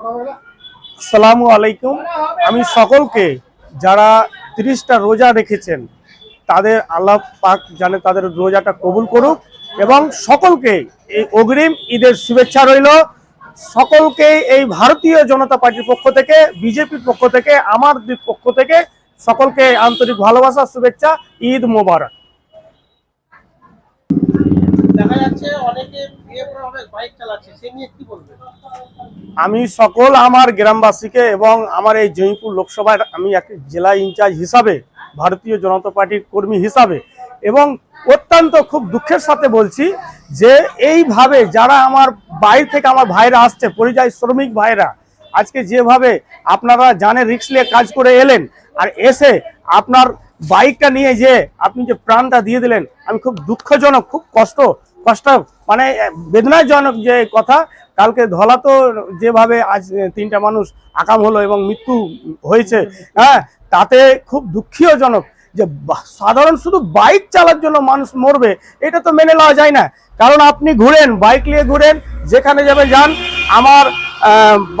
আসসালামু আলাইকুম। আমি সকলকে যারা তিরিশটা রোজা রেখেছেন, তাদের আল্লাহ পাক জানে তাদের রোজাটা কবুল করুক এবং সকলকে এই অগ্রিম ঈদের শুভেচ্ছা রইল। সকলকে এই ভারতীয় জনতা পার্টির পক্ষ থেকে, বিজেপির পক্ষ থেকে আমার পক্ষ থেকে সকলকে আন্তরিক ভালোবাসা, শুভেচ্ছা, ঈদ মোবারক। আমি সকল আমার গ্রামবাসীকে এবং আমার এই জয়পুর লোকসভার আমি এক জেলা ইনচার্জ হিসাবে, ভারতীয় জনতা পার্টির কর্মী হিসাবে এবং অত্যন্ত খুব দুঃখের সাথে বলছি যে এইভাবে যারা আমার বাইরে থেকে আমার ভাইরা আসছে, পরিযায়ী শ্রমিক ভাইরা, আজকে যেভাবে আপনারা জানে রিক্স নিয়ে কাজ করে এলেন আর এসে আপনার বাইকটা নিয়ে যে আপনি যে প্রাণটা দিয়ে দিলেন, আমি খুব দুঃখজনক, খুব কষ্ট কষ্ট মানে বেদনাজনক যে কথা, কালকে ধলা তো যেভাবে আজ তিনটা মানুষ আকাম হলো এবং মৃত্যু হয়েছে হ্যাঁ তাতে খুব দুঃখীয়জনক যে সাধারণ শুধু বাইক চালার জন্য মানুষ মরবে, এটা তো মেনে নেওয়া যায় না। কারণ আপনি ঘুরেন, বাইক নিয়ে ঘুরেন, যেখানে যাবে যান, আমার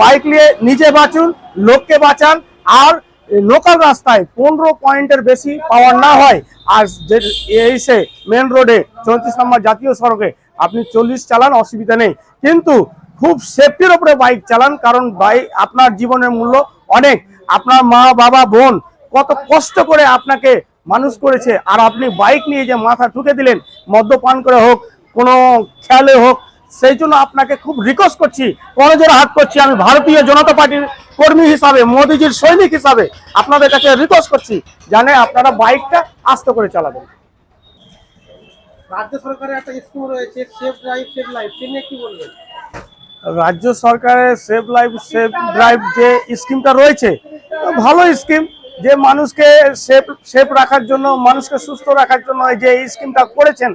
বাইক নিয়ে নিজে বাঁচুন, লোককে বাঁচান, আর লোকাল রাস্তায় পনেরো পয়েন্টের বেশি পাওয়ার না হয়, আর যে এসে মেন রোডে চৌত্রিশ নম্বর জাতীয় সড়কে আপনি চল্লিশ চালান, অসুবিধা নেই। কিন্তু খুব সেফটির ওপরে বাইক চালান, কারণ বাইক আপনার জীবনের মূল্য অনেক। আপনার মা, বাবা, বোন কত কষ্ট করে আপনাকে মানুষ করেছে, আর আপনি বাইক নিয়ে যে মাথা ঠুকে দিলেন মদ্যপান করে হোক, কোনো খেয়ালে হোক, সেই জন্য আপনাকে খুব রিকোয়েস্ট করছি করজোর হাত করছি, আমি ভারতীয় জনতা পার্টির কর্মী হিসাবে মোদিজির সৈনিক হিসাবে আপনাদের কাছে রিকোয়েস্ট করছি জানে আপনারা বাইকটা আস্ত করে চালাবেন। রাজ্য সরকারের একটা স্কিম রয়েছে সেফ ড্রাইভ সেফ লাইফ সে নিয়ে কি বলবেন। রাজ্য সরকারের সেভ লাইফ সেভ ড্রাইভ যে স্কিমটা রয়েছে ভালো স্কিম। যে মানুষকে সেফ সেফ রাখার জন্য মানুষকে সুস্থ রাখার জন্য যে এই স্কিমটা করেছেন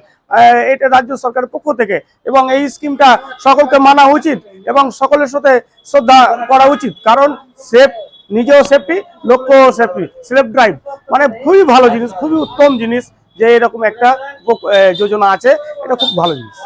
এটা রাজ্য সরকারের পক্ষ থেকে। এবং এই স্কিমটা সকলকে মানা উচিত। এবং সকলের সাথে শ্রদ্ধা করা উচিত। কারণ সেফ, নিজেও সেফটি লোককেও সেফটি সেফ ড্রাইভ। মানে খুবই ভালো জিনিস, খুবই উত্তম জিনিস যে এরকম একটা যোজনা আছে। এটা খুব ভালো জিনিস।